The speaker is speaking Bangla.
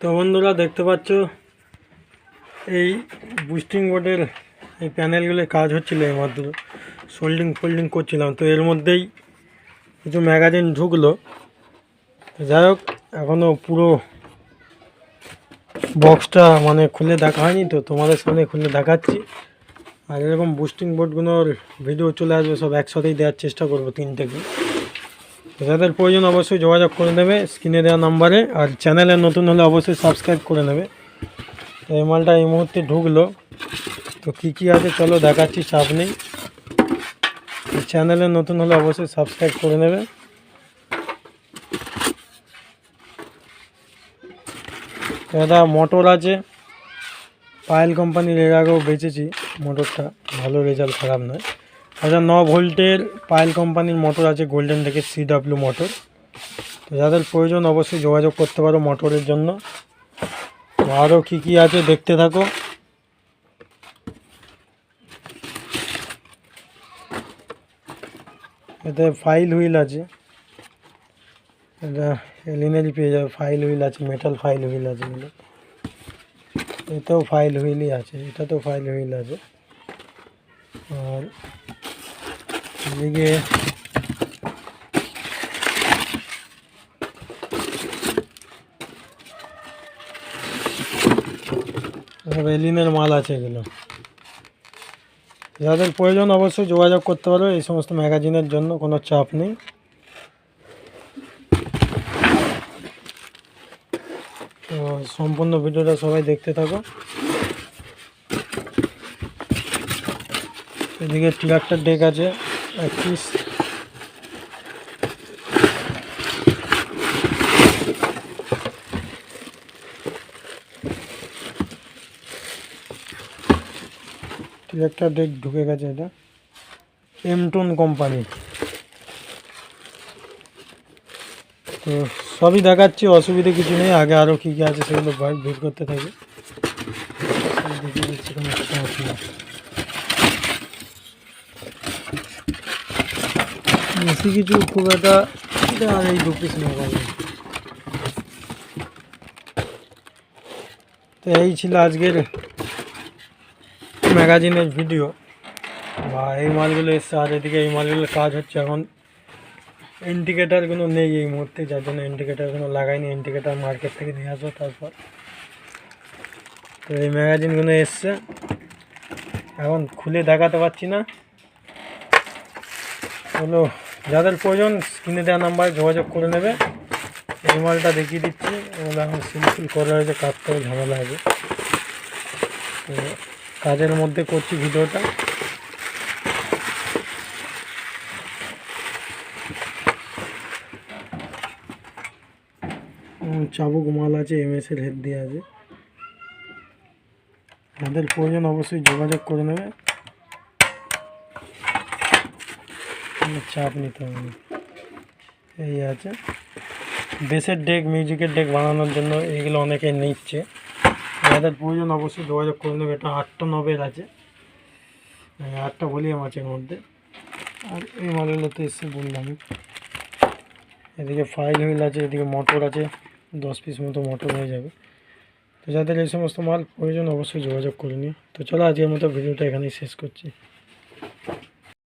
তো বন্ধুরা দেখতে পাচ্ছ, এই বুস্টিং বোর্ডের এই প্যানেলগুলোর কাজ হচ্ছিল এইমাত্র। সোল্ডিং ফোল্ডিং করছিলাম। তো এর মধ্যেই কিছু ম্যাগাজিন ঢুকলো। যাই হোক এখনও পুরো বক্সটা মানে খুলে দেখা হয়নি তো, তোমাদের সামনে খুলে দেখাচ্ছি। আর এরকম বুস্টিং বোর্ডগুলোর ভিডিও চলে আসবে, সব একসাথেই দেওয়ার চেষ্টা করব তিনটেকে। তো যাদের প্রয়োজন অবশ্যই যোগাযোগ করে নেবে, স্ক্রিনে দেওয়া নাম্বারে, আর চ্যানেলে নতুন হলে অবশ্যই সাবস্ক্রাইব করে নেবে। তো এই মালটা এই মুহূর্তে ঢুকলো। তো কী কী আছে চলো দেখাচ্ছি, চাপ নেই। চ্যানেলে নতুন হলে অবশ্যই সাবস্ক্রাইব করে নেবে। দাদা, মোটর আছে। পায়েল কোম্পানির এর আগেও বেচেছি। মোটরটা ভালো রেজাল্ট, খারাপ নয়। আচ্ছা ন ভোল্টের পায়েল কোম্পানির মোটর আছে গোল্ডেন থেকে সিডাব্লিউ মোটর। তো যাদের প্রয়োজন অবশ্যই যোগাযোগ করতে পারো মোটরের জন্য। আরও কী কী আছে দেখতে থাকো। এতে ফাইল হুইল আছে। এটা এলিনেরই পেয়ে যাবে ফাইল হুইল আছে মেটাল ফাইল হুইল আছে এগুলো। এতেও ফাইল হুইলই আছে, এটাতেও ফাইল হুইল আছে। আর এদিকে সব এলিনের মাল আছে এগুলো। যাদের প্রয়োজন অবশ্যই যোগাযোগ করতে পারো, এই সমস্ত ম্যাগাজিনের জন্য কোনো চাপ নেই। তো সম্পূর্ণ ভিডিওটা সবাই দেখতে থাকো। এদিকে ট্রাক্টর ডেক আছে। এক পিস ট্রাক্টর ডেক ঢুকে গেছে এটা? এমটন কোম্পানি তো সবই দেখাচ্ছি, অসুবিধা কিছু নেই। আগে আরও কী কী আছে সেগুলো বাইক ভিড় করতে থাকি। দেখিয়ে দিচ্ছি কোনো চাপ বেশি কিছু খুব একটা আর এই দু পিস তো এই ছিল আজকের ম্যাগাজিনের ভিডিও। বা এই মালগুলো এসছে, আর এদিকে এই মালগুলোর কাজ হচ্ছে এখন। ইন্ডিকেটারগুলো নেই এই মুহূর্তে, যার জন্য ইন্ডিকেটারগুলো লাগাইনি। ইন্ডিকেটার মার্কেট থেকে নিয়ে আসব তারপর। তো এই ম্যাগাজিনগুলো এসছে। এখন খুলে দেখাতে পারছি না। হলো যাদের প্রয়োজন স্ক্রিনে দেওয়া নাম্বারে যোগাযোগ করে নেবে। এই মালটা দেখিয়ে দিচ্ছি। এগুলো এখন সিম্পল করা হয়েছে, কাজ করে ঝামেলা হবে। তো কাজের মধ্যে করছি ভিডিওটা। চাবুক, মাল আছে এমএস এর হেড দিয়ে আছে। যাদের প্রয়োজন অবশ্যই যোগাযোগ করে নেবে কোনো চাপ নিতে হবে এই আছে। বেসের ডেক, মিউজিকের ডেক বানানোর জন্য এইগুলো অনেকে নিচ্ছে। যাদের প্রয়োজন অবশ্যই যোগাযোগ করে নেবে। এটা আটটা নবের আছে। আটটা ভলিউম আছে এর মধ্যে। আর এই মালগুলো তো এসে বললাম। এদিকে ফাইল হুইল আছে, এদিকে মোটর আছে। দশ পিস মতো মোটর হয়ে যাবে। তো যাদের এই সমস্ত মাল প্রয়োজন অবশ্যই যোগাযোগ করে নিও। তো চলো আজকের মতো ভিডিওটা এখানেই শেষ করছি।